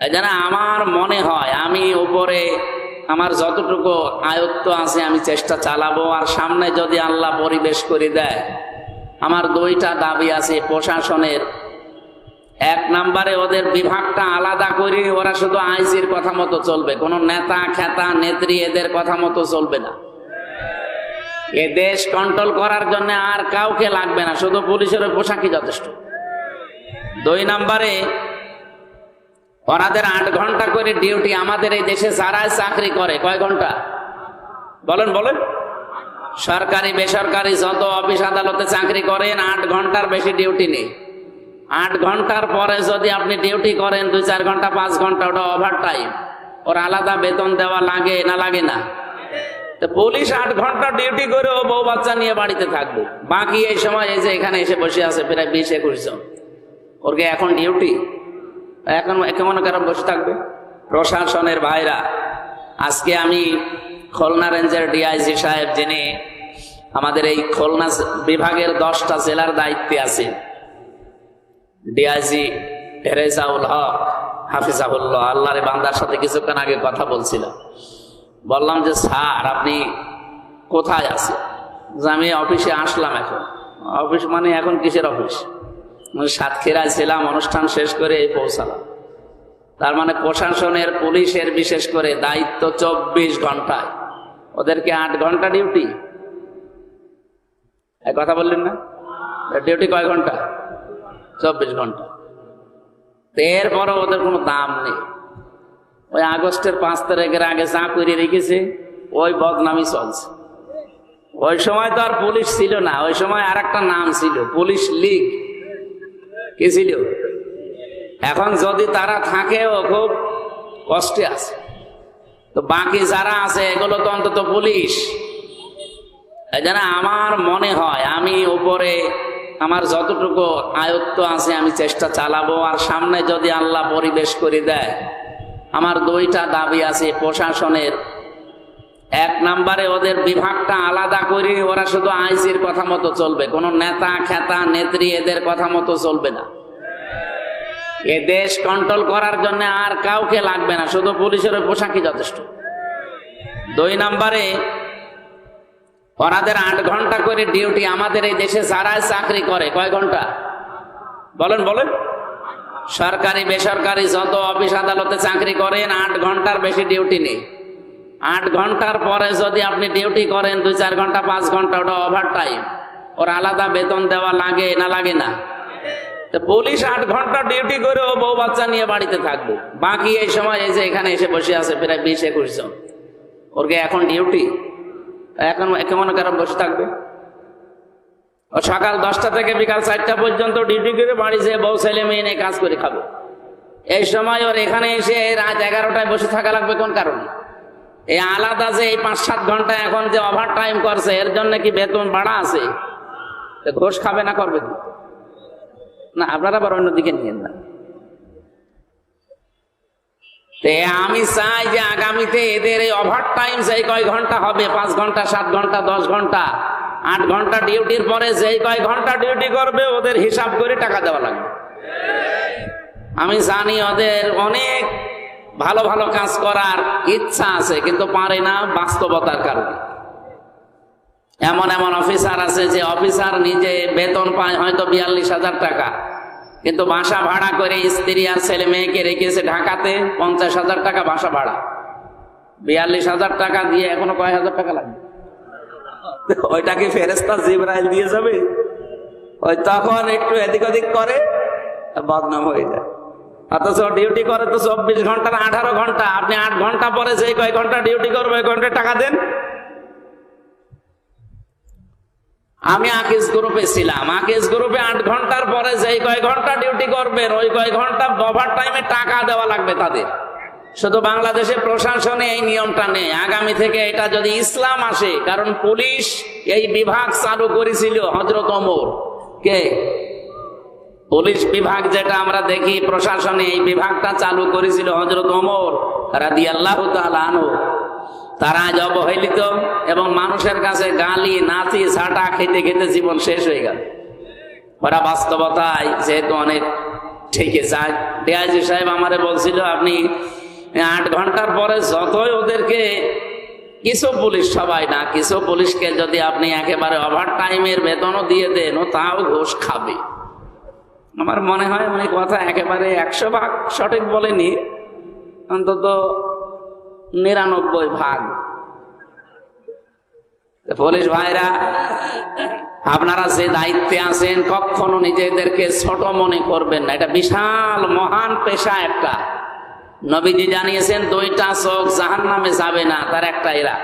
জন্য আমার মনে হয় আমি উপরে আমার যতটুকু আয়ত্ত আছে আমি চেষ্টা চালাবো, আর সামনে যদি আল্লাহ পরিবেশ করে দেয়, আমার দুইটা দাবি আছে প্রশাসনের। এক নম্বরে ওদের বিভাগটা আলাদা করে ওরা শুধু আইসির কথা মতো চলবে, কোনো নেতা, খেতা, নেত্রী এদের কথা মতো চলবে না। এ দেশ কন্ট্রোল করার জন্য আর কাউকে লাগবে না, শুধু পুলিশের পোশাকই যথেষ্ট। দুই নম্বরে ওনাদের আট ঘণ্টা করে ডিউটি আমাদের এই দেশে যারা চাকরি করে, কয় ঘণ্টা? বলেন বলেন। সরকারি, বেসরকারি যত অফিস আদালতে চাকরি করেন, আট ঘণ্টার বেশি ডিউটি নেই। আট ঘণ্টার পরে যদি আপনি ডিউটি করেন, দুই চার ঘণ্টা, পাঁচ ঘণ্টা, ওটা ওভার টাইম ওর আলাদা বেতন দেওয়া লাগে না লাগে না। তো পুলিশ আট ঘণ্টা ডিউটি করে ও বউ বাচ্চা নিয়ে বাড়িতে থাকবে। বাকি এই সময় এই যে এখানে এসে বসে আছে প্রায় বিশ একুশ জন। ওর এখন ডিউটি? এখন কেমন কারণ বসে থাকবে। প্রশাসনের ভাইরা, আজকে আমি খুলনা রেঞ্জের ডিআইজি সাহেব, যিনি আমাদের এই খুলনা বিভাগের দশটা জেলার দায়িত্বে আছেন, ডিআইজি রেজাউল হক, হাফিজাহুল্লাহ। আল্লাহরে বান্দার সাথে কিছুক্ষণ আগে কথা বলছিলাম। বললাম যে, স্যার, আপনি কোথায় আছেন? যে, আমি অফিসে আসলাম এখন। অফিস মানে এখন কিসের অফিস? সাতক্ষীরায় ছিলাম, অনুষ্ঠান শেষ করে এই পৌঁছালাম। তার মানে প্রশাসনের, পুলিশের বিশেষ করে দায়িত্ব চব্বিশ ঘন্টায়। ওদেরকে আট ঘণ্টা ডিউটি। এক কথা বললেন না? ডিউটি কয় ঘণ্টা? চব্বিশ ঘণ্টা। এরপরও ওদের কোনো দাম নেই। ওই আগস্টের পাঁচ তারিখের আগে যা করে রেখেছে, ওই বদনামি চলছে। ওই সময় তো আর পুলিশ ছিল না, ওই সময় আর একটা নাম ছিল, পুলিশ লীগ। কি ছিল? এখন যদি তারা থাকেও খুব কষ্টে আছে। তো বাকি যারা আছে, এগুলো তো অন্তত পুলিশ। জন্য আমার মনে হয়, আমি উপরে আমার যতটুকু আয়ত্ত আছে, আমি চেষ্টা চালাবো। আর সামনে যদি আল্লাহ পরিবেশ করে দেয়, আমার দুইটা দাবি আছে, প্রশাসনের এক নাম্বারে ওদের বিভাগটা আলাদা করে ওরা শুধু আইসির কথা মতো চলবে। কোনো নেতা, খেতা, নেত্রী এদের কথা মতো চলবে না। এ দেশ কন্ট্রোল করার জন্য আর কাউকে লাগবে না, শুধু পুলিশের পোশাকই যথেষ্ট। দুই নাম্বারে ওনাদের আট ঘণ্টা করে ডিউটি আমাদের এই দেশে যারা চাকরি করে, কয় ঘণ্টা? বলেন বলেন। সরকারি, বেসরকারি যত অফিস, আদালতে চাকরি করেন, আট ঘণ্টার বেশি ডিউটি নেই। আট ঘণ্টার পরে যদি আপনি ডিউটি করেন, দুই চার ঘণ্টা, পাঁচ ঘণ্টা, ওটা ওভার টাইম ওর আলাদা বেতন দেওয়া লাগে না লাগে না। তো পুলিশ আট ঘণ্টা ডিউটি করে ও বউ বাচ্চা নিয়ে বাড়িতে থাকবে। বাকি এই সময় এই যে এখানে এসে বসে আছে প্রায় বিশ একুশ জন। ওর কি এখন ডিউটি এখন কেমন কারণ বসে থাকবে। ও সকাল দশটা থেকে বিকাল চারটা পর্যন্ত ডিউটি করে বাড়ি যেয়ে বউ, ছেলে, মেয়ে নিয়ে কাজ করে খাবে। এই সময় ওর এখানে এসে রাত এগারোটায় বসে থাকা লাগবে কোন কারণে? এই আলাদা যে এই পাঁচ সাত ঘণ্টা এখন যে ওভার টাইম করছে, এর জন্য কি বেতন বাড়া আছে? ঘোষ খাবে না করবে? না, আপনারা আবার অন্যদিকে নিয়েন না। আমি চাই যে আগামীতে এদের এই ওভার টাইম যেই কয় ঘণ্টা হবে, পাঁচ ঘণ্টা, সাত ঘণ্টা, দশ ঘণ্টা, আট ঘণ্টা ডিউটির পরে যেই কয় ঘণ্টা ডিউটি করবে, ওদের হিসাব করে টাকা দেওয়া লাগবে। আমি জানি ওদের অনেক ভালো ভালো কাজ করার ইচ্ছা আছে, কিন্তু পারে না বাস্তবতার কারণে। এমন এমন অফিসার আছে যে অফিসার নিজে বেতন পায় হয়তো বিয়াল্লিশ হাজার টাকা, কিন্তু বাসা ভাড়া করে স্ত্রী আর ছেলে মেয়েকে রেখেছে ঢাকাতে পঞ্চাশ হাজার টাকা বাসা ভাড়া। বিয়াল্লিশ হাজার টাকা দিয়ে এখনও কয় হাজার টাকা লাগবে? ওইটা কি ফেরেস্তা জিব্রাইল দিয়ে যাবে? ওই তখন একটু এদিক ওদিক করে, বদনাম হয়ে যায়। অথচ ডিউটি করে তো চব্বিশ ঘণ্টার আঠারো ঘণ্টা। আপনি আট ঘণ্টা পরে যে কয় ঘণ্টা ডিউটি করবে এক ঘণ্টা টাকা দেন। আমি আকিস গ্রুপে ছিলাম। আকিস গ্রুপে আট ঘণ্টার পরে যেই কয় ঘণ্টা ডিউটি করবেন, ওই কয় ঘণ্টা ওভার টাইমে টাকা দেওয়া লাগবে তাদের। শুধু বাংলাদেশে প্রশাসনে এই নিয়মটা নেই। আগামী থেকে এটা যদি ইসলাম আসে, কারণ পুলিশ এই বিভাগ চালু করেছিল হজরত ওমর। কে? পুলিশ বিভাগ যেটা আমরা দেখি, প্রশাসনে এই বিভাগটা চালু করেছিল হজরত ওমর রাদি আল্লাহ আনু তারা আজ অবহেলিত এবং মানুষের কাছে গালি নাচি ঝাঁটা খেতে খেতে জীবন শেষ হয়ে গেল। ওরা বাস্তবতায় যেহেতু অনেক থেকে যায়। ডিআইজি সাহেব আমারে বলছিল, আপনি আট ঘণ্টার পরে যতই ওদেরকে, কিছু পুলিশ সবাই না, কিছু পুলিশকে যদি আপনি একেবারে ওভার টাইমের বেতনও দিয়ে দেন তাও ঘোষ খাবে। আমার মনে হয় মানে কথা একেবারে একশো ভাগ সঠিক বলেনি, অন্তত নিরানব্বই ভাগ। পুলিশ ভাইরা, আপনারা যে দায়িত্বে আছেন, কখনো নিজেদেরকে ছোট মনে করবেন না। এটা বিশাল, মহান পেশা একটা। নবীজি জানিয়েছেন, দুইটা চোখ জাহান নামে যাবে না, তার একটা এরা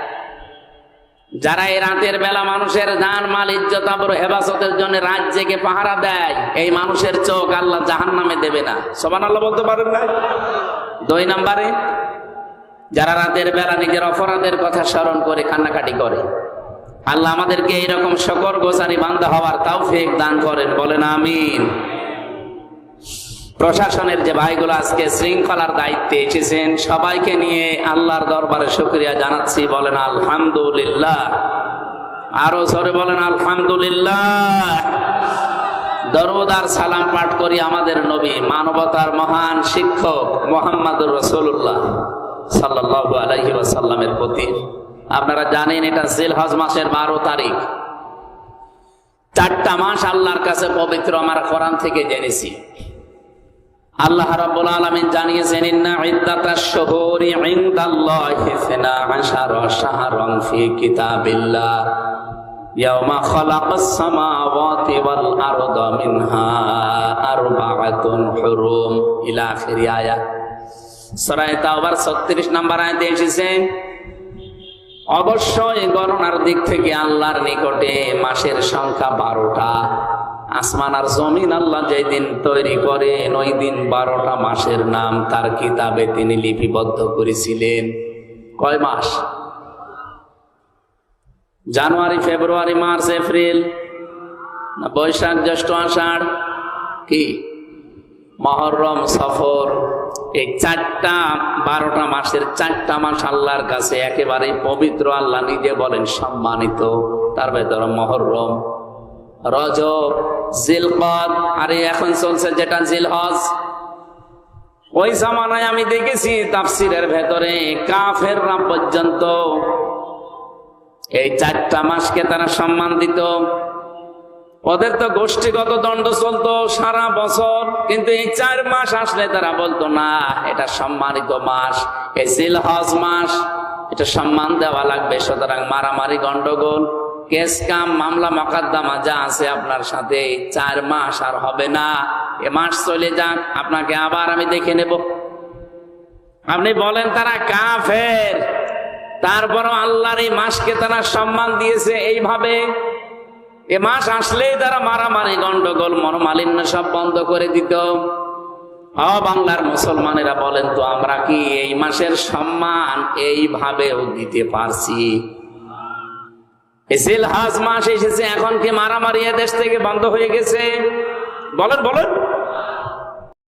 যারা এই রাতের বেলা মানুষের জান, মাল, ইজ্জত, আবর, হেফাজতের জন্য রাত জেগে পাহারা দেয়, এই মানুষের চোখ আল্লাহ জাহান নামে দেবে না। সবান আল্লাহ বলতে পারেন না দুই নম্বরে, যারা রাতের বেলা নিজের অপরাধের কথা স্মরণ করে, কান্নাকাটি করে, আল্লাহ আমাদেরকে এইরকম শকর গোসারি বান্ধা হওয়ার তাও ফেক দান করেন, বলেন আমিন। প্রশাসনের যে ভাইগুলো আজকে শৃঙ্খলার দায়িত্বে এসেছেন, সবাইকে নিয়ে আল্লাহর দরবারে শুক্রিয়া জানাচ্ছি, বলেন আলহামদুলিল্লাহ। আরও সরে বলেন আলহামদুলিল্লাহ। দরুদার সালাম পাঠ করি আমাদের নবী, মানবতার মহান শিক্ষক মোহাম্মদুর রসুল্লাহ সাল্লাহ আলহি ওয়াসাল্লামের প্রতি। আপনারা জানেন এটা জিলহজ মাসের বারো তারিখ। চারটা মাস আল্লাহর কাছে পবিত্র, আমার কোরআন থেকে জেনেছি। আল্লাহ রাব্বুল আলামিন জানিয়েছেন, ইন্না ইদ্দাতাশ শুহুরি ইনদাল্লাহি 12 শাহরান ফি কিতাবিল্লাহ। ইয়াওমা খালাকাস সামাওয়াতি ওয়াল আরদা মিনহা আরবাআতুন হুরুম। ইলা আখির আয়াত সূরা তাওবার 36 নম্বর আয়াতে এসেছে, অবশ্যই গণনার দিক থেকে আল্লাহর নিকটে মাসের সংখ্যা বারোটা। আসমান আর জমিন আল্লাহ যেদিন তৈরি করেন ওই দিন বারোটা মাসের নাম তার কিতাবে তিনি লিপিবদ্ধ করেছিলেন। কয় মাস? জানুয়ারি, ফেব্রুয়ারি, মার্চ, এপ্রিল বৈশাখ, জ্যৈষ্ঠ, আষাঢ়, কি? মহরম, সফর। এই চারটা, বারোটা মাসের চারটা মাস আল্লাহর কাছে একেবারে পবিত্র। আল্লাহ নিজে বলেন, সম্মানিত। তার ভেতর মহরম। রজব জিলকদ আর এখন চলছে যেটা জিলহজ। ওই জামানায় আমি দেখেছি তাফসিরের ভেতরে কাফের কাফেররা পর্যন্ত এই চারটা মাসকে তারা সম্মান দিত। ওদের তো গোষ্ঠীগত দণ্ড চলতো সারা বছর, কিন্তু এই চার মাস আসলে তারা বলতো, না, এটা সম্মানিত মাস, এই জিলহজ মাস, এটা সম্মান দেওয়া লাগবে, সুতরাং মারামারি গন্ডগোল। কেস কাম, মামলা, মকাদ্দামা যা আছে আপনার সাথে চার মাস আর হবে না। এ মাস চলে যাক, আপনাকে আবার আমি দেখে নেব। আপনি বলেন, তারা কাফের। তারপরও আল্লাহর এই মাসকে তারা সম্মান দিয়েছে এইভাবে। এ মাস আসলেই তারা মারামারি, গন্ডগোল, মনোমালিন্য সব বন্ধ করে দিত। বাংলার মুসলমানেরা বলেন তো, আমরা কি এই মাসের সম্মান এইভাবেও দিতে পারছি? এসিল হাজ মাস এসেছে এখন কি মারামারি দেশ থেকে বন্ধ হয়ে গেছে? বলেন বলেন।